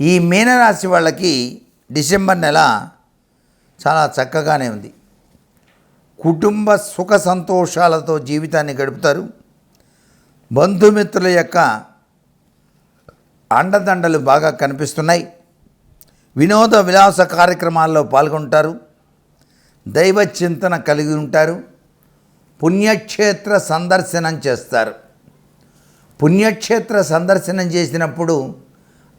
ఈ మీనరాశి వాళ్ళకి డిసెంబర్ నెల చాలా చక్కగానే ఉంది. కుటుంబ సుఖ సంతోషాలతో జీవితాన్ని గడుపుతారు. బంధుమిత్రుల యొక్క అండదండలు బాగా కనిపిస్తున్నాయి. వినోద విలాస కార్యక్రమాల్లో పాల్గొంటారు. దైవ చింతన కలిగి ఉంటారు. పుణ్యక్షేత్ర సందర్శనం చేస్తారు. పుణ్యక్షేత్ర సందర్శనం చేసినప్పుడు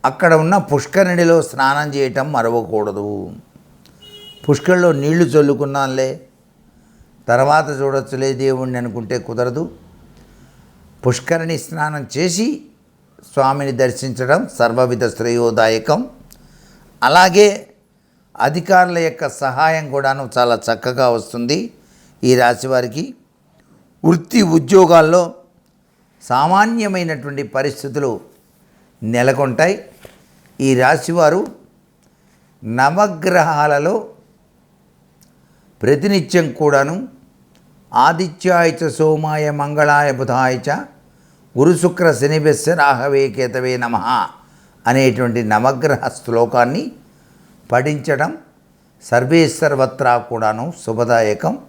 అక్కడ ఉన్న పుష్కరిణిలో స్నానం చేయటం మరవకూడదు. పుష్కరిలో నీళ్ళు చల్లుకున్నాంలే తర్వాత చూడొచ్చులే దేవుణ్ణి అనుకుంటే కుదరదు. పుష్కరిణి స్నానం చేసి స్వామిని దర్శించడం సర్వవిధ శ్రేయోదాయకం. అలాగే అధికారుల యొక్క సహాయం కూడాను చాలా చక్కగా వస్తుంది ఈ రాశి వారికి. వృత్తి ఉద్యోగాల్లో సామాన్యమైనటువంటి పరిస్థితులు నెలకొంటాయి. ఈ రాశివారు నవగ్రహాలలో ప్రతినిత్యం కూడాను ఆదిత్యాయ సోమాయ మంగళాయ బుధాయ గురు శుక్ర శనిభ్యస్య రాహవే కేతవే నమ అనేటువంటి నవగ్రహ శ్లోకాన్ని పఠించడం సర్వే సర్వత్రా కూడాను శుభదాయకం.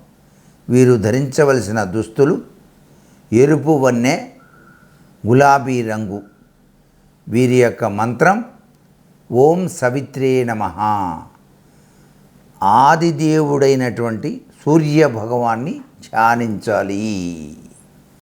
వీరు ధరించవలసిన దుస్తులు ఎరుపు వన్నె గులాబీ రంగు వీరి యొక్క మంత్రం ఓం సవిత్రే నమ. ఆదిదేవుడైనటువంటి సూర్య భగవాన్ని ధ్యానించాలి.